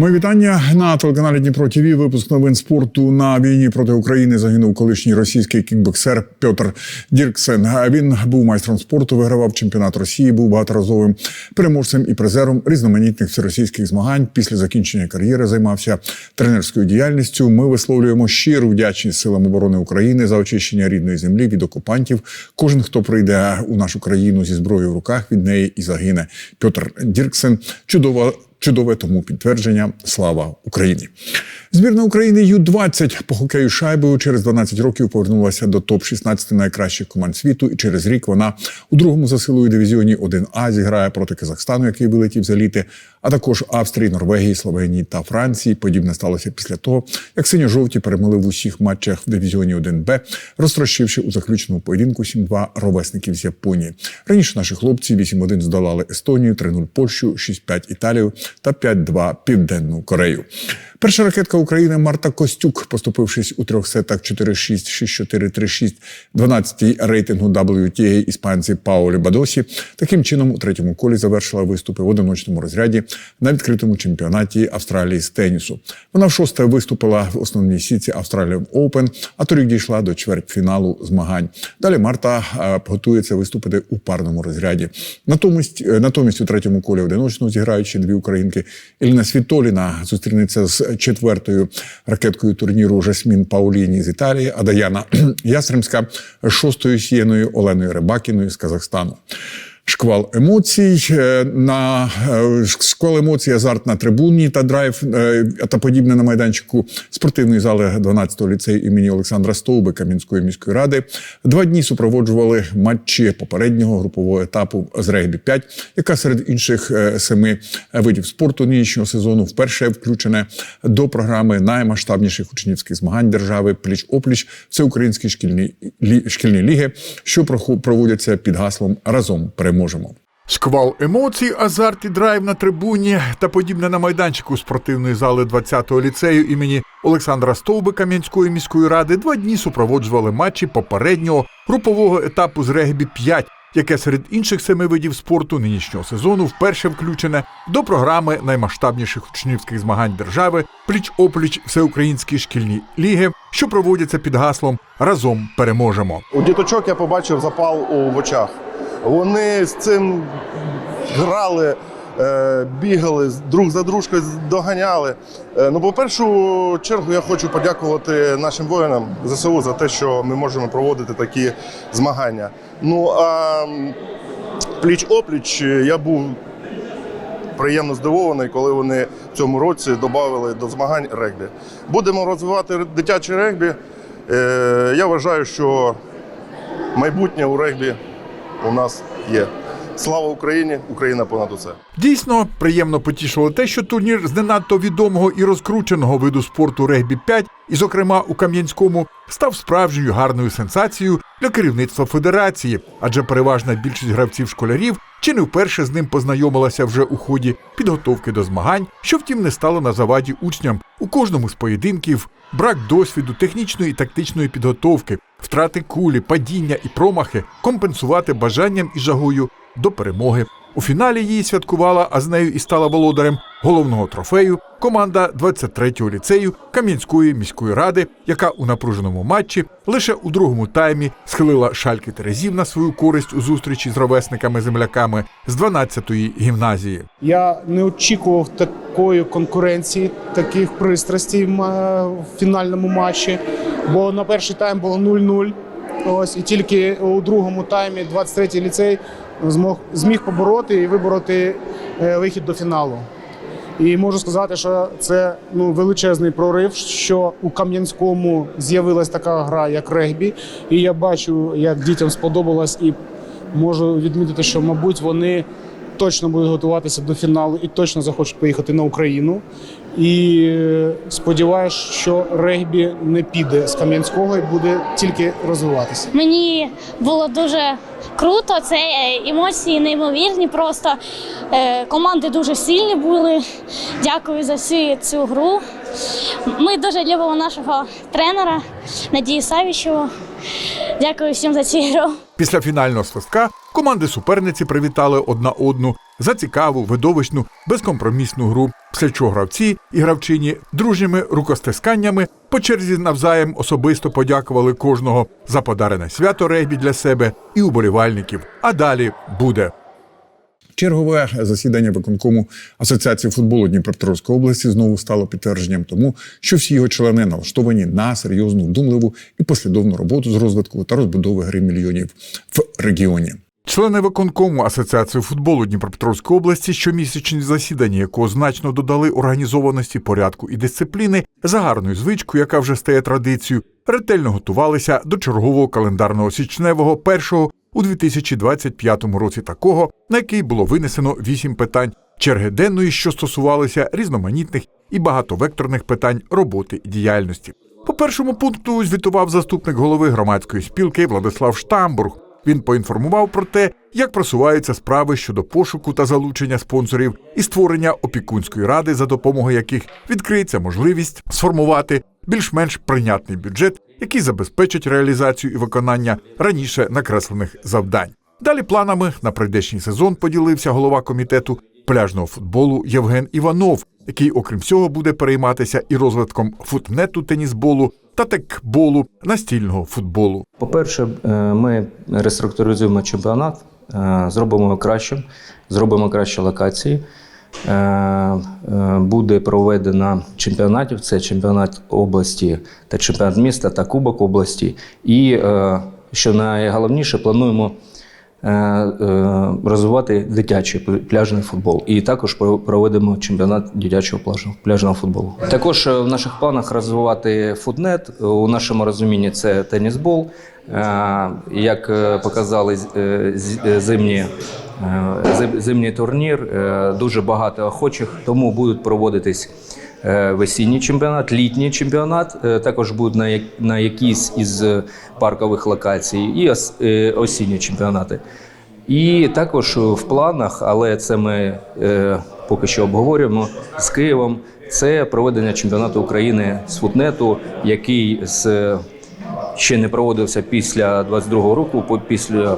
Мої вітання на телеканалі Дніпро ТВ. Випуск новин спорту на війні проти України загинув колишній російський кікбоксер Петр Дірксен. Він був майстром спорту, вигравав чемпіонат Росії, був багаторазовим переможцем і призером різноманітних всеросійських змагань. Після закінчення кар'єри займався тренерською діяльністю. Ми висловлюємо щиру вдячність силам оборони України за очищення рідної землі від окупантів. Кожен, хто прийде у нашу країну зі зброєю в руках, від неї і загине. Петр Дірксен чудова. Чудове тому підтвердження Слава Україні. Збірна України Ю-20 по хокею шайбою через 12 років повернулася до топ 16 найкращих команд світу, і через рік вона у другому за силою дивізіоні 1А зіграє проти Казахстану, який вилетів за літи, а також Австрії, Норвегії, Словенії та Франції. Подібне сталося після того, як синьо-жовті перемогли в усіх матчах в дивізіоні 1Б, розтрощивши у заключному поєдинку 7-2 ровесників з Японії. Раніше наші хлопці 8-1 здолали Естонію, 3-0 Польщу, 6-5 Італію та 5-2 Південну Корею. Перша ракетка України Марта Костюк, поступившись у трьох сетах 4-6, 6-4, 3-6, 12-й рейтингу WTA іспанці Паолі Бадосі, таким чином у третьому колі завершила виступи в одиночному розряді на відкритому чемпіонаті Австралії з тенісу. Вона в шосте виступила в основній сітці Australian Open, а торік дійшла до чвертьфіналу змагань. Далі Марта е, готується виступити у парному розряді. Натомість, е, натомість у третьому колі одиночного зіграючи дві українки Еліна Світоліна зустрінеться з четвертою ракеткою турніру Жасмін Пауліні з Італії, а Даяна Ястремська шостою сієною Оленою Рибакіною з Казахстану. Шквал емоцій е, на е, шквал емоцій, азарт на трибуні та драйв е, та подібне на майданчику спортивної зали 12-го ліцею імені Олександра Стовбика Мінської міської ради. Два дні супроводжували матчі попереднього групового етапу з регбі 5 яка серед інших семи видів спорту нинішнього сезону вперше включене до програми наймасштабніших учнівських змагань держави пліч опліч всеукраїнські шкільні лі, шкільні ліги, що проводяться під гаслом разом переможемо. Шквал емоцій, азарт і драйв на трибуні та подібне на майданчику спортивної зали 20-го ліцею імені Олександра Стовбика Мінської міської ради два дні супроводжували матчі попереднього групового етапу з регбі 5 яке серед інших семи видів спорту нинішнього сезону вперше включене до програми наймасштабніших учнівських змагань держави пліч-опліч всеукраїнські шкільні ліги, що проводяться під гаслом Разом переможемо. У діточок я побачив запал у очах. Вони з цим грали, е, бігали, друг за дружкою доганяли. Е, Ну, по першу чергу, я хочу подякувати нашим воїнам ЗСУ за те, що ми можемо проводити такі змагання. Ну а пліч-опліч я був приємно здивований, коли вони в цьому році додали до змагань регбі. Будемо розвивати дитяче регбі. Е, Я вважаю, що майбутнє у регбі у нас є. Слава Україні! Україна понад усе. Дійсно, приємно потішило те, що турнір з не надто відомого і розкрученого виду спорту регбі 5 і, зокрема, у Кам'янському, став справжньою гарною сенсацією для керівництва федерації, адже переважна більшість гравців школярів чи не вперше з ним познайомилася вже у ході підготовки до змагань, що втім не стало на заваді учням у кожному з поєдинків, брак досвіду, технічної і тактичної підготовки, втрати кулі, падіння і промахи компенсувати бажанням і жагою до перемоги. У фіналі її святкувала, а з нею і стала володарем головного трофею команда 23-го ліцею Кам'янської міської ради, яка у напруженому матчі лише у другому таймі схилила шальки Терезів на свою користь у зустрічі з ровесниками-земляками з 12-ї гімназії. Я не очікував такої конкуренції, таких пристрастей в фінальному матчі. Бо на перший тайм було 0-0. Ось і тільки у другому таймі 23-й ліцей змог зміг побороти і вибороти е, вихід до фіналу. І можу сказати, що це ну величезний прорив, що у Кам'янському з'явилась така гра, як регбі. І я бачу, як дітям сподобалось, і можу відмітити, що, мабуть, вони точно будуть готуватися до фіналу і точно захочуть поїхати на Україну. І е, сподіваюся, що регбі не піде з Кам'янського і буде тільки розвиватися. Мені було дуже круто. Це е, емоції неймовірні. Просто Е, команди дуже сильні були. Дякую за всю цю гру. Ми дуже любимо нашого тренера Надії Савічеву. Дякую всім за цю гру. Після фінального свистка команди суперниці привітали одна одну за цікаву, видовищну, безкомпромісну гру, після чого гравці і гравчині дружніми рукостисканнями по черзі навзаєм особисто подякували кожного за подарене свято регбі для себе і уболівальників. А далі буде. Чергове засідання виконкому Асоціації футболу Дніпропетровської області знову стало підтвердженням тому, що всі його члени налаштовані на серйозну, вдумливу і послідовну роботу з розвитку та розбудови гри мільйонів в регіоні. Члени виконкому Асоціації футболу Дніпропетровської області, щомісячні засідання, якого значно додали організованості, порядку і дисципліни, за гарною звичкою, яка вже стає традицією, ретельно готувалися до чергового календарного січневого першого у 2025 році, такого, на який було винесено вісім питань черги денної, що стосувалися різноманітних і багатовекторних питань роботи і діяльності. По першому пункту звітував заступник голови громадської спілки Владислав Штамбург. Він поінформував про те, як просуваються справи щодо пошуку та залучення спонсорів і створення опікунської ради, за допомогою яких відкриється можливість сформувати більш-менш прийнятний бюджет, який забезпечить реалізацію і виконання раніше накреслених завдань. Далі планами на прийдешній сезон поділився голова комітету пляжного футболу Євген Іванов, який, окрім всього, буде перейматися і розвитком футнету тенісболу та текболу настільного футболу. По-перше, е, ми реструктуризуємо чемпіонат, е, зробимо його кращим, зробимо кращі локації. Е, Буде проведено чемпіонатів: це чемпіонат області та чемпіонат міста та Кубок області. І що найголовніше, плануємо розвивати дитячий пляжний футбол. І також про- проведемо чемпіонат дитячого пляжного, футболу. Також е, в наших планах розвивати футнет. У нашому розумінні це тенісбол. Е, Як е, показали е, е, зимні, е, зимній турнір, е, дуже багато охочих, тому будуть проводитись е, весінній чемпіонат, літній чемпіонат. е, Також будуть на, якійсь із е, паркових локацій, і ос- е, осінні чемпіонати. І також в планах, але це ми е, поки що обговорюємо з Києвом. Це проведення чемпіонату України з футнету, який з ще не проводився після 22-го року, після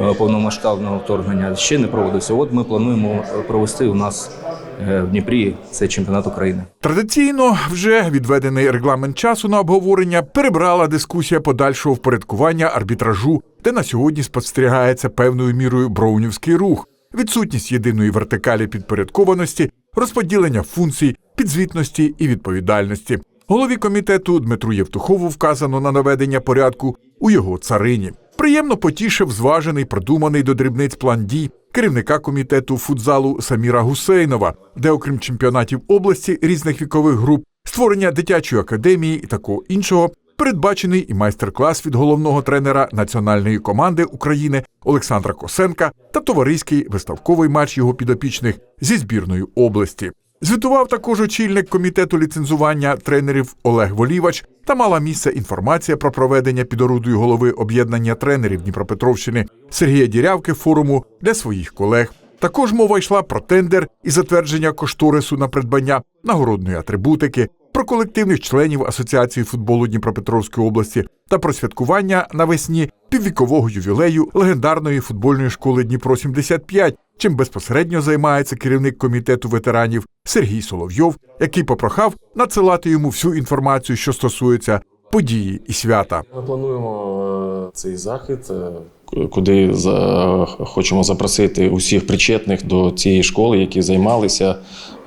е, повномасштабного вторгнення. Ще не проводився. От ми плануємо провести у нас е, в Дніпрі цей чемпіонат України. Традиційно вже відведений регламент часу на обговорення перебрала дискусія подальшого впорядкування арбітражу, де на сьогодні спостерігається певною мірою броунівський рух, відсутність єдиної вертикалі підпорядкованості, розподілення функцій, підзвітності і відповідальності. Голові комітету Дмитру Євтухову вказано на наведення порядку у його царині. Приємно потішив зважений, продуманий до дрібниць план дій керівника комітету футзалу Саміра Гусейнова, де, окрім чемпіонатів області різних вікових груп, створення дитячої академії і такого іншого, передбачений і майстер-клас від головного тренера національної команди України Олександра Косенка та товариський виставковий матч його підопічних зі збірною області. Звітував також очільник комітету ліцензування тренерів Олег Волівач та мала місце інформація про проведення під орудою голови об'єднання тренерів Дніпропетровщини Сергія Дірявки форуму для своїх колег. Також мова йшла про тендер і затвердження кошторису на придбання нагородної атрибутики, про колективних членів Асоціації футболу Дніпропетровської області та про святкування навесні піввікового ювілею легендарної футбольної школи Дніпро 75 чим безпосередньо займається керівник комітету ветеранів Сергій Соловйов, який попрохав надсилати йому всю інформацію, що стосується події і свята. Ми плануємо е, цей захід, е, куди за, хочемо запросити усіх причетних до цієї школи, які займалися,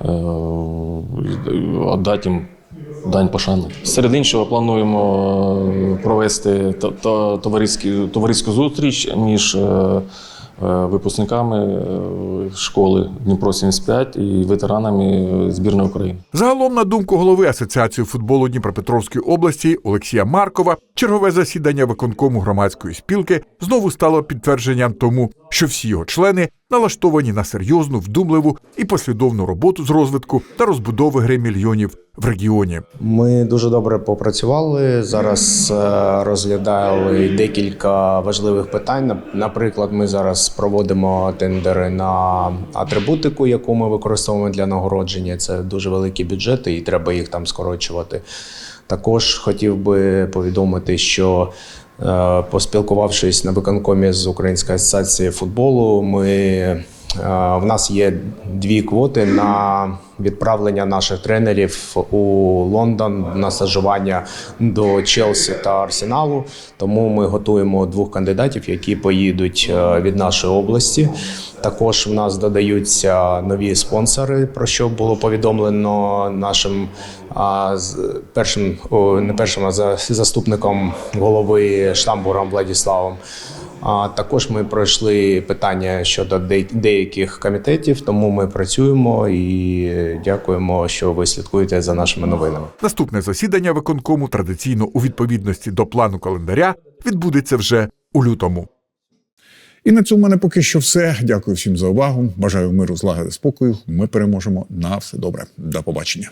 е, віддати їм дань пошани. Серед іншого, плануємо е, провести то- то- товариську зустріч між е, е, випускниками школи Дніпро 75 і ветеранами збірної України. Загалом, на думку голови Асоціації футболу Дніпропетровської області Олексія Маркова, чергове засідання виконкому громадської спілки знову стало підтвердженням тому, що всі його члени налаштовані на серйозну, вдумливу і послідовну роботу з розвитку та розбудови гри мільйонів в регіоні. Ми дуже добре попрацювали. Зараз е, розглядали декілька важливих питань. Наприклад, ми зараз проводимо тендери на атрибутику, яку ми використовуємо для нагородження. Це дуже великі бюджети, і треба їх там скорочувати. Також хотів би повідомити, що поспілкувавшись на виконкомі з Української асоціації футболу, ми В нас є дві квоти на відправлення наших тренерів у Лондон на стажування до Челсі та Арсеналу. Тому ми готуємо двох кандидатів, які поїдуть е, від нашої області. Також в нас додаються нові спонсори, про що було повідомлено нашим першим, не першим, а за- заступником голови Штамбуром Владіславом. А також ми пройшли питання щодо деяких комітетів, тому ми працюємо і дякуємо, що ви слідкуєте за нашими новинами. Наступне засідання виконкому традиційно у відповідності до плану календаря відбудеться вже у лютому. І на цьому мене поки що все. Дякую всім за увагу. Бажаю миру, злагоди, спокою. Ми переможемо на все добре. До побачення.